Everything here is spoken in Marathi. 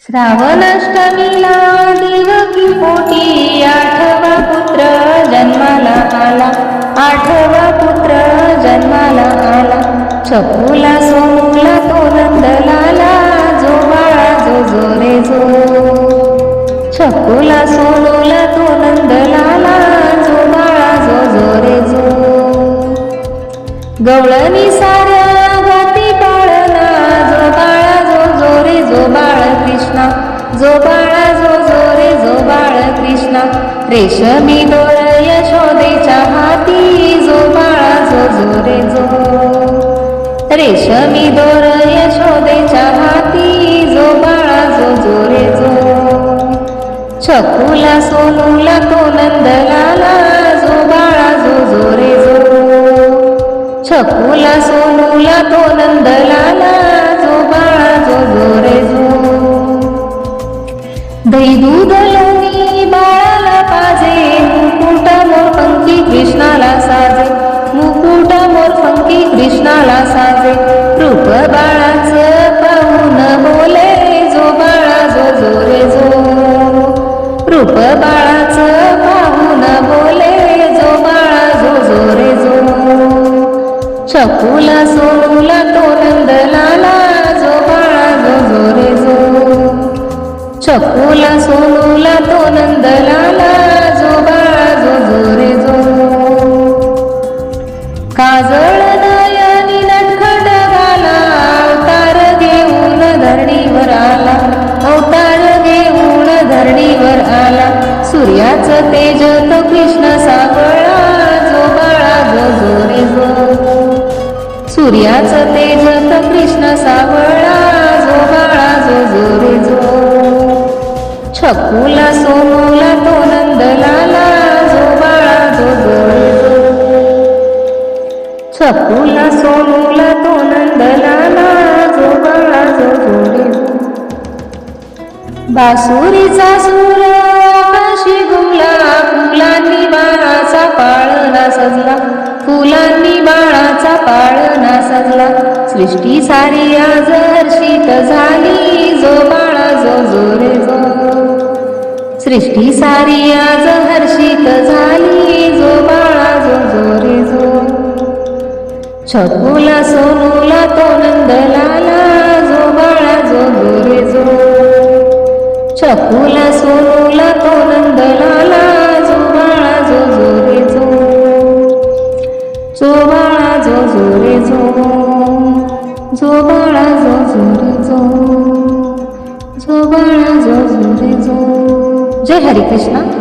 श्रावणाष्टमीला देवकी पोटी आठवा पुत्र जन्माला आला. आठवा पुत्र जन्माला आला. चकूला सोनुला तो नंदलाला जो बाळा जो जो रे जो. छकुला सोनूला तो नंदलाला जो बाळा जो जो रे जो. गवळणी सारे रेशमी डोळ यशोदेच्या हाती जो बाळा जो जो रे जो. रेशमी दोर यशोदेच्या हाती जो बाळा जो जो रे जो. छकुला सोनूला तो नंदलाला जो बाळा जो जो रे जो. छकुला सोनूला तो नंदलाला जो बाळा जो जो रे जो. दही दूध लोणी बाळा पाजे मुकुट मोर पंखी कृष्णाला साजे. मुकुट मोर पंखी कृष्णाला साजे. रूप बाळाच पाहून बोले जो बाळा जो जो रे जो. रूप बाळाच पाहून बोले जो बाळा जो जो रे जो. छकुला सोनूला सोनूला तो नंदलाला जो जो जो रे जो. काजळ दयानी नटखट गाला अवतार घेऊन धरणीवर आला. अवतार घेऊन धरणीवर आला. सूर्याचं तेज तो कृष्ण सापळा जो बाळा जो जो रे जो. सूर्याचं तेज तो कृष्ण सावळा जो बाळा जो जो रे जो. छकुला सोनूला तो नंदलाला जो बाळा जो जो छकुला सोनूला तो नंदलाला जो बाळा जो जो बासुरीचा सूर आकाशी गुमला फुलांनी बाळाचा पाळणा सजला फुलांनी बाळाचा पाळणा सजला. सृष्टी सारी आज हर्षित झाली जो बाळा जो सृष्टी सारी आज हर्षित झाली. जो बाळा जो जो रे जो. छकुला सोनूला तो नंदलाला. जो बाळा जो जो रे जो. छकुला सोनूला तो नंदलाला. जो बाळा जो जो रे जो. जो बाळा जो जो रे जो. जो बाळा जो जो रे जो. जो बाळा जो जो जय हरिकृष्ण